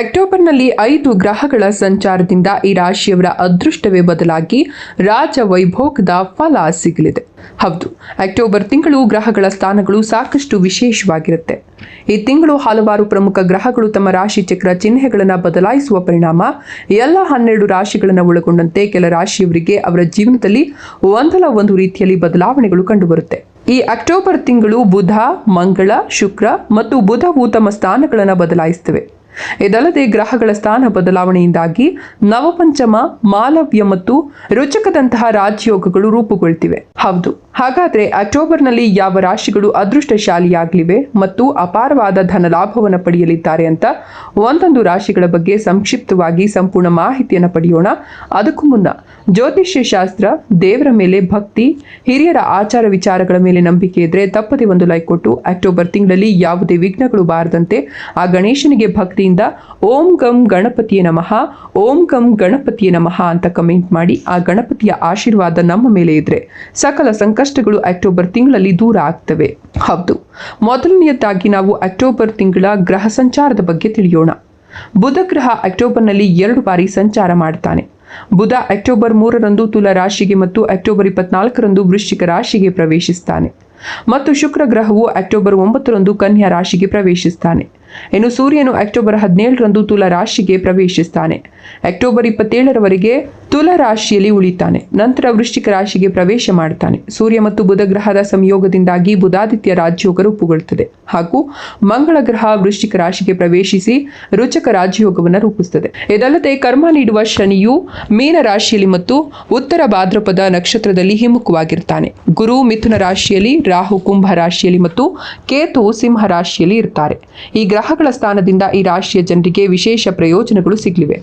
ಅಕ್ಟೋಬರ್ನಲ್ಲಿ ಐದು ಗ್ರಹಗಳ ಸಂಚಾರದಿಂದ ಈ ರಾಶಿಯವರ ಅದೃಷ್ಟವೇ ಬದಲಾಗಿ ರಾಜ ವೈಭೋಗದ ಫಲ ಸಿಗಲಿದೆ. ಹೌದು, ಅಕ್ಟೋಬರ್ ತಿಂಗಳು ಗ್ರಹಗಳ ಸ್ಥಾನಗಳು ಸಾಕಷ್ಟು ವಿಶೇಷವಾಗಿರುತ್ತೆ. ಈ ತಿಂಗಳು ಹಲವಾರು ಪ್ರಮುಖ ಗ್ರಹಗಳು ತಮ್ಮ ರಾಶಿ ಚಕ್ರ ಚಿಹ್ನೆಗಳನ್ನು ಬದಲಾಯಿಸುವ ಪರಿಣಾಮ, ಎಲ್ಲ ಹನ್ನೆರಡು ರಾಶಿಗಳನ್ನು ಒಳಗೊಂಡಂತೆ ಕೆಲ ರಾಶಿಯವರಿಗೆ ಅವರ ಜೀವನದಲ್ಲಿ ಒಂದಲ್ಲ ಒಂದು ರೀತಿಯಲ್ಲಿ ಬದಲಾವಣೆಗಳು ಕಂಡುಬರುತ್ತೆ. ಈ ಅಕ್ಟೋಬರ್ ತಿಂಗಳು ಬುಧ, ಮಂಗಳ, ಶುಕ್ರ ಮತ್ತು ಬುಧವು ತಮ್ಮ ಸ್ಥಾನಗಳನ್ನು ಬದಲಾಯಿಸುತ್ತವೆ. ಇದಲ್ಲದೆ ಗ್ರಹಗಳ ಸ್ಥಾನ ಬದಲಾವಣೆಯಿಂದಾಗಿ ನವಪಂಚಮ ಮಾಲವ್ಯ ಮತ್ತು ರುಚಕದಂತಹ ರಾಜಯೋಗಗಳು ರೂಪುಗೊಳ್ತಿವೆ. ಹೌದು. ಹಾಗಾದ್ರೆ ಅಕ್ಟೋಬರ್ನಲ್ಲಿ ಯಾವ ರಾಶಿಗಳು ಅದೃಷ್ಟಶಾಲಿಯಾಗಲಿವೆ ಮತ್ತು ಅಪಾರವಾದ ಧನ ಲಾಭವನ್ನು ಪಡೆಯಲಿದ್ದಾರೆ ಅಂತ ಒಂದೊಂದು ರಾಶಿಗಳ ಬಗ್ಗೆ ಸಂಕ್ಷಿಪ್ತವಾಗಿ ಸಂಪೂರ್ಣ ಮಾಹಿತಿಯನ್ನು ಪಡೆಯೋಣ. ಅದಕ್ಕೂ ಮುನ್ನ ಜ್ಯೋತಿಷ್ಯ ಶಾಸ್ತ್ರ, ದೇವರ ಮೇಲೆ ಭಕ್ತಿ, ಹಿರಿಯರ ಆಚಾರ ವಿಚಾರಗಳ ಮೇಲೆ ನಂಬಿಕೆ ಇದ್ರೆ ತಪ್ಪದೆ ಒಂದು ಲೈಕ್ ಕೊಟ್ಟು ಅಕ್ಟೋಬರ್ ತಿಂಗಳಲ್ಲಿ ಯಾವುದೇ ವಿಘ್ನಗಳು ಬಾರದಂತೆ ಆ ಗಣೇಶನಿಗೆ ಭಕ್ತಿಯಿಂದ ಓಂ ಗಂ ಗಣಪತಿಯ ನಮಃ, ಓಂ ಗಂ ಗಣಪತಿಯ ನಮಃ ಅಂತ ಕಮೆಂಟ್ ಮಾಡಿ ಆ ಗಣಪತಿಯ ಆಶೀರ್ವಾದ ನಮ್ಮ ಮೇಲೆ ಇದ್ರೆ ಸಕಲ ಸಂಕಷ್ಟಗಳು ಅಕ್ಟೋಬರ್ ತಿಂಗಳಲ್ಲಿ ದೂರ ಆಗ್ತವೆ. ಹೌದು. ಮೊದಲನೆಯದಾಗಿ ನಾವು ಅಕ್ಟೋಬರ್ ತಿಂಗಳ ಗ್ರಹ ಸಂಚಾರದ ಬಗ್ಗೆ ತಿಳಿಯೋಣ. ಬುಧ ಗ್ರಹ ಅಕ್ಟೋಬರ್ನಲ್ಲಿ ಎರಡು ಬಾರಿ ಸಂಚಾರ ಮಾಡ್ತಾನೆ. ಬುಧ ಅಕ್ಟೋಬರ್ ಮೂರರಂದು ತುಲಾ ರಾಶಿಗೆ ಮತ್ತು ಅಕ್ಟೋಬರ್ ಇಪ್ಪತ್ನಾಲ್ಕರಂದು ವೃಶ್ಚಿಕ ರಾಶಿಗೆ ಪ್ರವೇಶಿಸ್ತಾನೆ. ಮತ್ತು ಶುಕ್ರ ಗ್ರಹವು ಅಕ್ಟೋಬರ್ ಒಂಬತ್ತರಂದು ಕನ್ಯಾ ರಾಶಿಗೆ ಪ್ರವೇಶಿಸ್ತಾನೆ. ಇನ್ನು ಸೂರ್ಯನು ಅಕ್ಟೋಬರ್ ಹದಿನೇಳರಂದು ತುಲಾ ರಾಶಿಗೆ ಪ್ರವೇಶಿಸ್ತಾನೆ. ಅಕ್ಟೋಬರ್ ಇಪ್ಪತ್ತೇಳರವರೆಗೆ ತುಲಾ ರಾಶಿಯಲ್ಲಿ ಉಳಿತಾನೆ. ನಂತರ ವೃಶ್ಚಿಕ ರಾಶಿಗೆ ಪ್ರವೇಶ ಮಾಡ್ತಾನೆ. ಸೂರ್ಯ ಮತ್ತು ಬುಧ ಗ್ರಹದ ಸಂಯೋಗದಿಂದಾಗಿ ಬುಧಾದಿತ್ಯ ರಾಜ್ಯೋಗ ರೂಪುಗೊಳ್ಳುತ್ತದೆ. ಹಾಗೂ ಮಂಗಳ ಗ್ರಹ ವೃಶ್ಚಿಕ ರಾಶಿಗೆ ಪ್ರವೇಶಿಸಿ ರುಚಕ ರಾಜಯೋಗವನ್ನು ರೂಪಿಸುತ್ತದೆ. ಇದಲ್ಲದೆ ಕರ್ಮ ನೀಡುವ ಶನಿಯು ಮೀನ ರಾಶಿಯಲ್ಲಿ ಮತ್ತು ಉತ್ತರ ಭಾದ್ರಪದ ನಕ್ಷತ್ರದಲ್ಲಿ ಹಿಮ್ಮುಖವಾಗಿರ್ತಾನೆ ಗುರು ಮಿಥುನ ರಾಶಿಯಲ್ಲಿ ರಾಹು ಕುಂಭ ರಾಶಿಯಲ್ಲಿ ಮತ್ತು ಕೇತು ಸಿಂಹ ರಾಶಿಯಲ್ಲಿ ಇರ್ತಾರೆ. ಈ ಗ್ರಹಗಳ ಸ್ಥಾನದಿಂದ ಈ ರಾಶಿಯ ಜನರಿಗೆ ವಿಶೇಷ ಪ್ರಯೋಜನಗಳು ಸಿಗಲಿವೆ.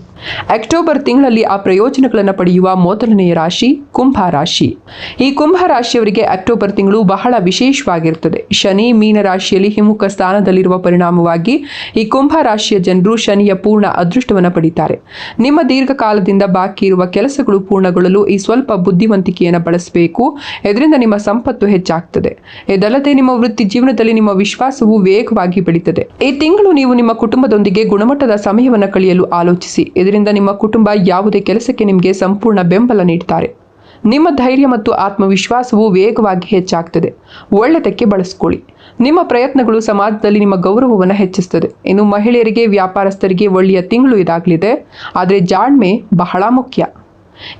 ಅಕ್ಟೋಬರ್ ತಿಂಗಳಲ್ಲಿ ಆ ಪ್ರಯೋಜನಗಳನ್ನು ಪಡೆಯುವ ಮೊದಲನೆಯ ರಾಶಿ ಕುಂಭ ರಾಶಿ. ಈ ಕುಂಭ ರಾಶಿಯವರಿಗೆ ಅಕ್ಟೋಬರ್ ತಿಂಗಳು ಬಹಳ ವಿಶೇಷವಾಗಿರುತ್ತದೆ. ಶನಿ ಮೀನ ರಾಶಿಯಲ್ಲಿ ಹಿಮ್ಮುಖ ಸ್ಥಾನದಲ್ಲಿರುವ ಪರಿಣಾಮವಾಗಿ ಈ ಕುಂಭ ರಾಶಿಯ ಜನರು ಶನಿಯ ಪೂರ್ಣ ಅದೃಷ್ಟವನ್ನು ಪಡೆಯುತ್ತಾರೆ ನಿಮ್ಮ ದೀರ್ಘಕಾಲದಿಂದ ಬಾಕಿ ಇರುವ ಕೆಲಸಗಳು ಪೂರ್ಣಗೊಳ್ಳಲು ಈ ಸ್ವಲ್ಪ ಬುದ್ಧಿವಂತಿಕೆಯನ್ನು ಬಳಸಬೇಕು. ಇದರಿಂದ ನಿಮ್ಮ ಸಂಪತ್ತು ಹೆಚ್ಚಾಗ್ತದೆ. ಇದಲ್ಲದೆ ನಿಮ್ಮ ವೃತ್ತಿ ಜೀವನದಲ್ಲಿ ನಿಮ್ಮ ವಿಶ್ವಾಸವು ವೇಗವಾಗಿ ಬೆಳೀತದೆ. ತಿಂಗಳು ನೀವು ನಿಮ್ಮ ಕುಟುಂಬದೊಂದಿಗೆ ಗುಣಮಟ್ಟದ ಸಮಯವನ್ನು ಕಳೆಯಲು ಆಲೋಚಿಸಿ. ಇದರಿಂದ ನಿಮ್ಮ ಕುಟುಂಬ ಯಾವುದೇ ಕೆಲಸಕ್ಕೆ ನಿಮಗೆ ಸಂಪೂರ್ಣ ಬೆಂಬಲ ನೀಡುತ್ತಾರೆ ನಿಮ್ಮ ಧೈರ್ಯ ಮತ್ತು ಆತ್ಮವಿಶ್ವಾಸವು ವೇಗವಾಗಿ ಹೆಚ್ಚಾಗ್ತದೆ. ಒಳ್ಳೆದಕ್ಕೆ ಬಳಸ್ಕೊಳ್ಳಿ. ನಿಮ್ಮ ಪ್ರಯತ್ನಗಳು ಸಮಾಜದಲ್ಲಿ ನಿಮ್ಮ ಗೌರವವನ್ನು ಹೆಚ್ಚಿಸ್ತದೆ. ಇನ್ನು ಮಹಿಳೆಯರಿಗೆ, ವ್ಯಾಪಾರಸ್ಥರಿಗೆ ಒಳ್ಳೆಯ ತಿಂಗಳು ಇದಾಗಲಿದೆ. ಆದರೆ ಜಾಣ್ಮೆ ಬಹಳ ಮುಖ್ಯ.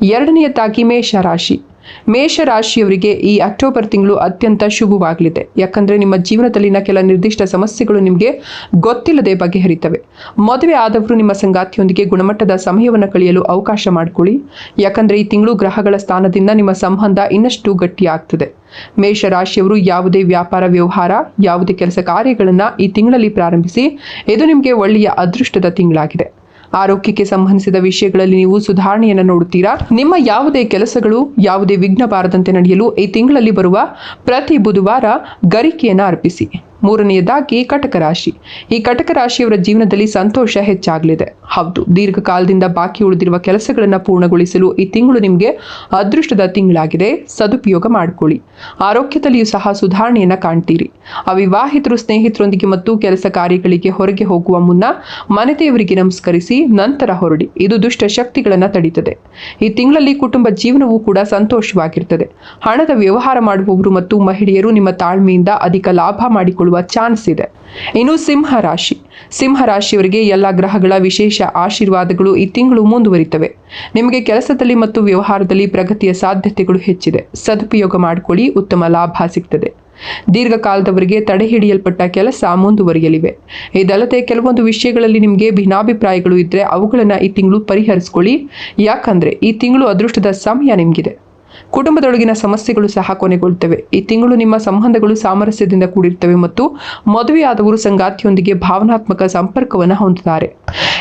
ಎರಡನೆಯದಾಗಿ ಮೇಷರಾಶಿ. ಮೇಷರಾಶಿಯವರಿಗೆ ಈ ಅಕ್ಟೋಬರ್ ತಿಂಗಳು ಅತ್ಯಂತ ಶುಭವಾಗಲಿದೆ. ಯಾಕಂದ್ರೆ ನಿಮ್ಮ ಜೀವನದಲ್ಲಿನ ಕೆಲ ನಿರ್ದಿಷ್ಟ ಸಮಸ್ಯೆಗಳು ನಿಮಗೆ ಗೊತ್ತಿಲ್ಲದೆ ಬಗೆಹರಿತವೆ. ಮದುವೆ ಆದವರು ನಿಮ್ಮ ಸಂಗಾತಿಯೊಂದಿಗೆ ಗುಣಮಟ್ಟದ ಸಮಯವನ್ನು ಕಳೆಯಲು ಅವಕಾಶ ಮಾಡಿಕೊಳ್ಳಿ. ಯಾಕಂದ್ರೆ ಈ ತಿಂಗಳು ಗ್ರಹಗಳ ಸ್ಥಾನದಿಂದ ನಿಮ್ಮ ಸಂಬಂಧ ಇನ್ನಷ್ಟು ಗಟ್ಟಿಯಾಗ್ತದೆ. ಮೇಷರಾಶಿಯವರು ಯಾವುದೇ ವ್ಯಾಪಾರ, ವ್ಯವಹಾರ, ಯಾವುದೇ ಕೆಲಸ ಕಾರ್ಯಗಳನ್ನು ಈ ತಿಂಗಳಲ್ಲಿ ಪ್ರಾರಂಭಿಸಿ, ಇದು ನಿಮಗೆ ಒಳ್ಳೆಯ ಅದೃಷ್ಟದ ತಿಂಗಳಾಗಿದೆ. ಆರೋಗ್ಯಕ್ಕೆ ಸಂಬಂಧಿಸಿದ ವಿಷಯಗಳಲ್ಲಿ ನೀವು ಸುಧಾರಣೆಯನ್ನು ನೋಡುತ್ತೀರಾ? ನಿಮ್ಮ ಯಾವುದೇ ಕೆಲಸಗಳು, ಯಾವುದೇ ವಿಘ್ನ ಬಾರದಂತೆ ನಡೆಯಲು ಈ ತಿಂಗಳಲ್ಲಿ ಬರುವ ಪ್ರತಿ ಬುಧವಾರ ಗರಿಕೆಯನ್ನು ಅರ್ಪಿಸಿ. ಮೂರನೆಯದಾಗಿ ಕಟಕ ರಾಶಿ. ಈ ಕಟಕ ರಾಶಿಯವರ ಜೀವನದಲ್ಲಿ ಸಂತೋಷ ಹೆಚ್ಚಾಗಲಿದೆ. ಹೌದು, ದೀರ್ಘಕಾಲದಿಂದ ಬಾಕಿ ಉಳಿದಿರುವ ಕೆಲಸಗಳನ್ನು ಪೂರ್ಣಗೊಳಿಸಲು ಈ ತಿಂಗಳು ನಿಮಗೆ ಅದೃಷ್ಟದ ತಿಂಗಳಾಗಿದೆ. ಸದುಪಯೋಗ ಮಾಡಿಕೊಳ್ಳಿ. ಆರೋಗ್ಯದಲ್ಲಿಯೂ ಸಹ ಸುಧಾರಣೆಯನ್ನು ಕಾಣ್ತೀರಿ. ಅವಿವಾಹಿತರು ಸ್ನೇಹಿತರೊಂದಿಗೆ ಮತ್ತು ಕೆಲಸ ಕಾರ್ಯಗಳಿಗೆ ಹೊರಗೆ ಹೋಗುವ ಮುನ್ನ ಮನೆದೇವರಿಗೆ ನಮಸ್ಕರಿಸಿ ನಂತರ ಹೊರಡಿ. ಇದು ದುಷ್ಟ ಶಕ್ತಿಗಳನ್ನು ತಡೀತದೆ. ಈ ತಿಂಗಳಲ್ಲಿ ಕುಟುಂಬ ಜೀವನವೂ ಕೂಡ ಸಂತೋಷವಾಗಿರ್ತದೆ. ಹಣದ ವ್ಯವಹಾರ ಮಾಡುವವರು ಮತ್ತು ಮಹಿಳೆಯರು ನಿಮ್ಮ ತಾಳ್ಮೆಯಿಂದ ಅಧಿಕ ಲಾಭ ಮಾಡಿಕೊಳ್ಳುವ ಚಾನ್ಸ್ ಇದೆ. ಇನ್ನು ಸಿಂಹ ರಾಶಿ. ಸಿಂಹ ರಾಶಿಯವರಿಗೆ ಎಲ್ಲ ಗ್ರಹಗಳ ವಿಶೇಷ ಆಶೀರ್ವಾದಗಳು ಈ ತಿಂಗಳು ಮುಂದುವರಿತವೆ. ನಿಮಗೆ ಕೆಲಸದಲ್ಲಿ ಮತ್ತು ವ್ಯವಹಾರದಲ್ಲಿ ಪ್ರಗತಿಯ ಸಾಧ್ಯತೆಗಳು ಹೆಚ್ಚಿದೆ. ಸದುಪಯೋಗ ಮಾಡಿಕೊಳ್ಳಿ, ಉತ್ತಮ ಲಾಭ ಸಿಗ್ತದೆ. ದೀರ್ಘಕಾಲದವರೆಗೆ ತಡೆ ಹಿಡಿಯಲ್ಪಟ್ಟ ಕೆಲಸ ಮುಂದುವರಿಯಲಿವೆ. ಇದಲ್ಲದೆ ಕೆಲವೊಂದು ವಿಷಯಗಳಲ್ಲಿ ನಿಮಗೆ ಭಿನ್ನಾಭಿಪ್ರಾಯಗಳು ಇದ್ದರೆ ಅವುಗಳನ್ನು ಈ ತಿಂಗಳು ಪರಿಹರಿಸ್ಕೊಳ್ಳಿ. ಯಾಕಂದ್ರೆ ಈ ತಿಂಗಳು ಅದೃಷ್ಟದ ಸಮಯ ನಿಮಗಿದೆ. ಕುಟುಂಬದೊಳಗಿನ ಸಮಸ್ಯೆಗಳು ಸಹ ಕೊನೆಗೊಳ್ಳುತ್ತವೆ. ಈ ತಿಂಗಳು ನಿಮ್ಮ ಸಂಬಂಧಗಳು ಸಾಮರಸ್ಯದಿಂದ ಕೂಡಿರ್ತವೆ ಮತ್ತು ಮದುವೆಯಾದವರು ಸಂಗಾತಿಯೊಂದಿಗೆ ಭಾವನಾತ್ಮಕ ಸಂಪರ್ಕವನ್ನು ಹೊಂದುತ್ತಾರೆ.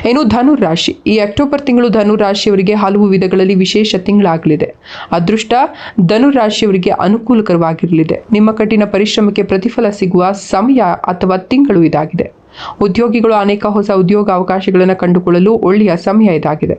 ಇನ್ನು ಧನು ರಾಶಿ. ಈ ಅಕ್ಟೋಬರ್ ತಿಂಗಳು ಧನು ರಾಶಿಯವರಿಗೆ ಹಲವು ವಿಧಗಳಲ್ಲಿ ವಿಶೇಷ ತಿಂಗಳಾಗಲಿದೆ. ಅದೃಷ್ಟ ಧನು ರಾಶಿಯವರಿಗೆ ಅನುಕೂಲಕರವಾಗಿರಲಿದೆ. ನಿಮ್ಮ ಕಠಿಣ ಪರಿಶ್ರಮಕ್ಕೆ ಪ್ರತಿಫಲ ಸಿಗುವ ಸಮಯ ಅಥವಾ ತಿಂಗಳು ಇದಾಗಿದೆ. ಉದ್ಯೋಗಿಗಳು ಅನೇಕ ಹೊಸ ಉದ್ಯೋಗ ಅವಕಾಶಗಳನ್ನು ಕಂಡುಕೊಳ್ಳಲು ಒಳ್ಳೆಯ ಸಮಯ ಇದಾಗಿದೆ.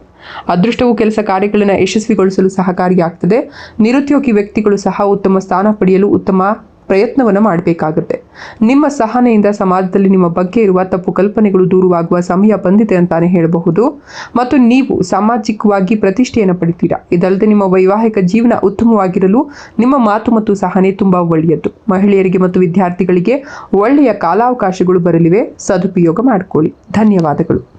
ಅದೃಷ್ಟವು ಕೆಲಸ ಕಾರ್ಯಗಳನ್ನು ಯಶಸ್ವಿಗೊಳಿಸಲು ಸಹಕಾರಿಯಾಗ್ತದೆ. ನಿರುದ್ಯೋಗಿ ವ್ಯಕ್ತಿಗಳು ಸಹ ಉತ್ತಮ ಸ್ಥಾನ ಪಡೆಯಲು ಉತ್ತಮ ಪ್ರಯತ್ನವನ್ನು ಮಾಡಬೇಕಾಗುತ್ತೆ. ನಿಮ್ಮ ಸಹನೆಯಿಂದ ಸಮಾಜದಲ್ಲಿ ನಿಮ್ಮ ಬಗ್ಗೆ ಇರುವ ತಪ್ಪು ಕಲ್ಪನೆಗಳು ದೂರವಾಗುವ ಸಮಯ ಬಂದಿದೆ ಅಂತಾನೆ ಹೇಳಬಹುದು. ಮತ್ತು ನೀವು ಸಾಮಾಜಿಕವಾಗಿ ಪ್ರತಿಷ್ಠೆಯನ್ನು ಪಡಿತೀರಾ. ಇದಲ್ಲದೆ ನಿಮ್ಮ ವೈವಾಹಿಕ ಜೀವನ ಉತ್ತಮವಾಗಿರಲು ನಿಮ್ಮ ಮಾತು ಮತ್ತು ಸಹನೆ ತುಂಬಾ ಒಳ್ಳೆಯದು. ಮಹಿಳೆಯರಿಗೆ ಮತ್ತು ವಿದ್ಯಾರ್ಥಿಗಳಿಗೆ ಒಳ್ಳೆಯ ಕಾಲಾವಕಾಶಗಳು ಬರಲಿವೆ. ಸದುಪಯೋಗ ಮಾಡಿಕೊಳ್ಳಿ. ಧನ್ಯವಾದಗಳು.